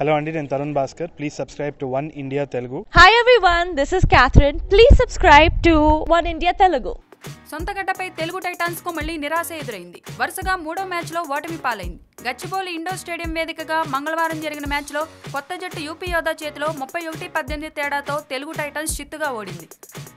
Hello అండి నేను Tarun Bhaskar please subscribe to one India Telugu Hi everyone, this is Catherine. Please subscribe to One India Telugu. సొంత గడ్డపై తెలుగు టైటాన్స్కు మళ్ళీ నిరాశ ఎదురైంది. వరుసగా మూడో మ్యాచ్లో ఓటమి పాలైంది. గచ్చిబౌలి ఇండోర్ స్టేడియం వేదికగా మంగళవారం జరిగిన మ్యాచ్లో కొత్త జట్టు యూపీ యోధా చేతిలో ముప్పై ఒకటి పద్దెనిమిది తేడాతో తెలుగు టైటాన్స్ చిత్తుగా ఓడింది.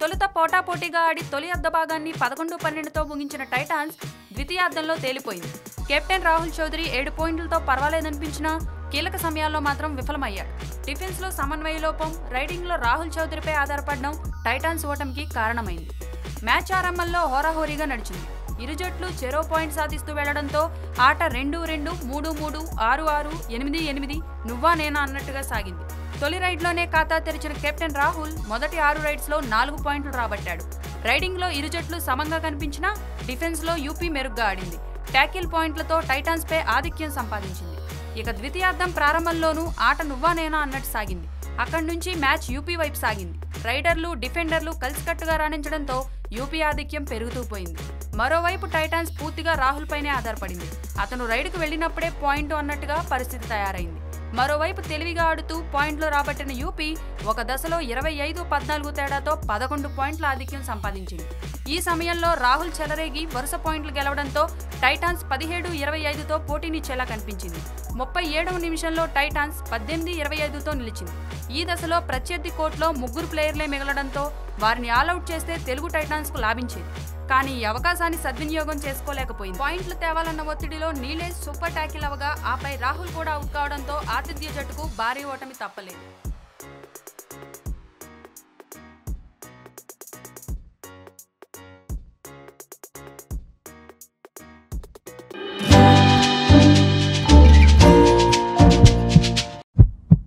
తొలుత పోటాపోటీగా ఆడి తొలి అర్ధ భాగాన్ని పదకొండు పన్నెండుతో ముగించిన టైటాన్స్ ద్వితీయార్థంలో తేలిపోయింది. కెప్టెన్ రాహుల్ చౌదరి ఏడు పాయింట్లతో పర్వాలేదనిపించినా కీలక సమయాల్లో మాత్రం విఫలమయ్యాడు. డిఫెన్స్లో సమన్వయ లోపం రైడింగ్లో రాహుల్ చౌదరిపై ఆధారపడడం టైటాన్స్ ఓటమికి కారణమైంది. మ్యాచ్ ఆరంభంలో హోరాహోరీగా నడిచింది. ఇరు జట్లు చెరో పాయింట్ సాధిస్తూ వెళ్ళడంతో ఆట రెండు రెండు మూడు మూడు ఆరు ఆరు ఎనిమిది ఎనిమిది నువ్వా నేనా అన్నట్టుగా సాగింది. తొలి రైడ్లోనే ఖాతా తెరిచిన కెప్టెన్ రాహుల్ మొదటి ఆరు రైడ్స్లో నాలుగు పాయింట్లు రాబట్టాడు. రైడింగ్లో ఇరు జట్లు సమంగా కనిపించినా డిఫెన్స్లో యూపీ మెరుగ్గా ఆడింది. ట్యాకిల్ పాయింట్లతో టైటాన్స్పై ఆధిక్యం సంపాదించింది. ఇక ద్వితీయార్థం ప్రారంభంలోనూ ఆట నువ్వా నేనా అన్నట్టు సాగింది. అక్కడి నుంచి మ్యాచ్ యూపీ వైపు సాగింది. రైడర్లు డిఫెండర్లు కలిసికట్టుగా రాణించడంతో యూపీ ఆధిక్యం పెరుగుతూ పోయింది. మరోవైపు టైటాన్స్ పూర్తిగా రాహుల్ పైనే ఆధారపడింది. అతను రైడ్కు వెళ్ళినప్పుడే పాయింట్ అన్నట్టుగా పరిస్థితి తయారైంది. మరోవైపు తెలివిగా ఆడుతూ పాయింట్లు రాబట్టిన యూపీ ఒక దశలో ఇరవై ఐదు పద్నాలుగు తేడాతో పదకొండు పాయింట్ల ఆధిక్యం సంపాదించింది. ఈ సమయంలో రాహుల్ చెలరేగి వరుస పాయింట్లు గెలవడంతో టైటాన్స్ పదిహేడు ఇరవై ఐదుతో పోటీనిచ్చేలా కనిపించింది. ముప్పై ఏడవ నిమిషంలో టైటాన్స్ పద్దెనిమిది ఇరవై ఐదుతో నిలిచింది. ఈ దశలో ప్రత్యర్థి కోర్టులో ముగ్గురు ప్లేయర్లే మిగలడంతో వారిని ఆల్అవుట్ చేస్తే తెలుగు టైటాన్స్కు లాభించేది. కానీ ఈ అవకాశాన్ని సద్వినియోగం చేసుకోలేకపోయింది. పాయింట్లు తేవాలన్న ఒత్తిడిలో నీలేష్ సూపర్ ట్యాకిల్ అవగా ఆపై రాహుల్ కూడా అవుట్ కావడంతో ఆతిథ్య జట్టుకు భారీ ఓటమి తప్పలేదు.